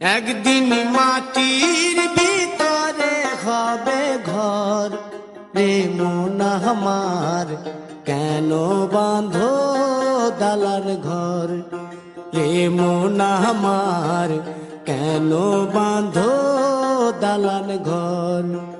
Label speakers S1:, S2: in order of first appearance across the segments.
S1: একদিন মাটির ভিতরে হবে ঘর। রে আমার, কেন বাঁধো দালার ঘর? রে আমার, কেন বাঁধো দালান ঘর?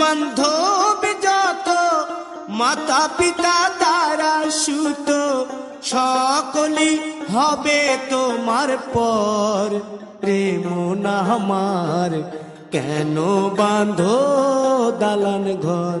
S1: বান্ধব যত মাতা পিতা তারা সুত সকলি হবে তোমার পর। প্রেম না আমার, কেন বাঁধো দালান ঘর?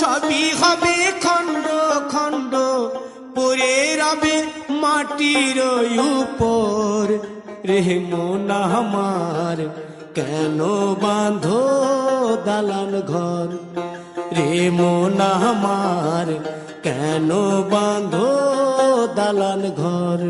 S1: সবই হবে খণ্ড খণ্ড। পরে রবে মাটির উপর। রে মোনা আমার, কেন বাঁধো দালান ঘর? রে মোনা আমার, কেন বাঁধো দালান ঘর?